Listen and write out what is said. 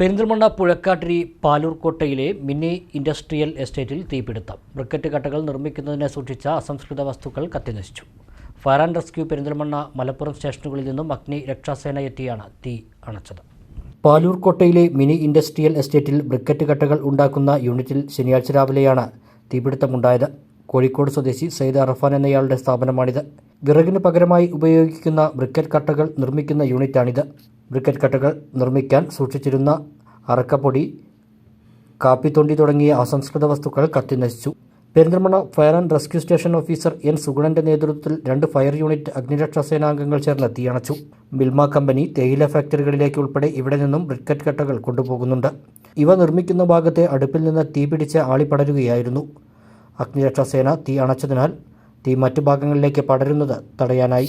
പെരിന്തൽമണ്ണ പുഴക്കാട്ടിരി പാലൂർക്കോട്ടയിലെ mini industrial എസ്റ്റേറ്റിൽ തീപിടുത്തം. ബ്രിക്കറ്റ് കട്ടകൾ നിർമ്മിക്കുന്നതിനെ സൂക്ഷിച്ച അസംസ്കൃത വസ്തുക്കൾ കത്തിനശിച്ചു. Fire and rescue Perinthalmanna Malappuram സ്റ്റേഷനുകളിൽ നിന്നും അഗ്നി രക്ഷാസേന എത്തിയാണ് തീ അണച്ചത്. പാലൂർക്കോട്ടയിലെ മിനി ഇൻഡസ്ട്രിയൽ എസ്റ്റേറ്റിൽ ബ്രിക്കറ്റ് കട്ടകൾ ഉണ്ടാക്കുന്ന യൂണിറ്റിൽ ശനിയാഴ്ച രാവിലെയാണ് തീപിടുത്തമുണ്ടായത്. കോഴിക്കോട് സ്വദേശി സയ്യിദ് അറഫാൻ എന്നയാളുടെ സ്ഥാപനമാണിത്. വിറകിന് പകരമായി ഉപയോഗിക്കുന്ന ബ്രിക്കറ്റ് കട്ടകൾ നിർമ്മിക്കുന്ന യൂണിറ്റാണിത്. ബ്രിക്കറ്റ് കട്ടകൾ നിർമ്മിക്കാൻ സൂക്ഷിച്ചിരുന്ന അറക്കപ്പൊടി കാപ്പിത്തൊണ്ടി തുടങ്ങിയ അസംസ്കൃത വസ്തുക്കൾ കത്തിനശിച്ചു Perinthalmanna fire and rescue station officer N സുഗുണന്റെ നേതൃത്വത്തിൽ രണ്ട് ഫയർ യൂണിറ്റ് അഗ്നിരക്ഷാ സേനാംഗങ്ങൾ ചേർന്ന് തീയണച്ചു മിൽമ കമ്പനി തേയില ഫാക്ടറികളിലേക്ക് ഉൾപ്പെടെ ഇവിടെ നിന്നും ബ്രിക്കറ്റ് കട്ടകൾ കൊണ്ടുപോകുന്നുണ്ട്. ഇവ നിർമ്മിക്കുന്ന ഭാഗത്തെ അടുപ്പിൽ നിന്ന് തീ പിടിച്ച് ആളിപ്പടരുകയായിരുന്നു. അഗ്നിരക്ഷാ സേന തീ അണച്ചതിനാൽ തീ മറ്റു ഭാഗങ്ങളിലേക്ക് പടരുന്നത് തടയാനായി.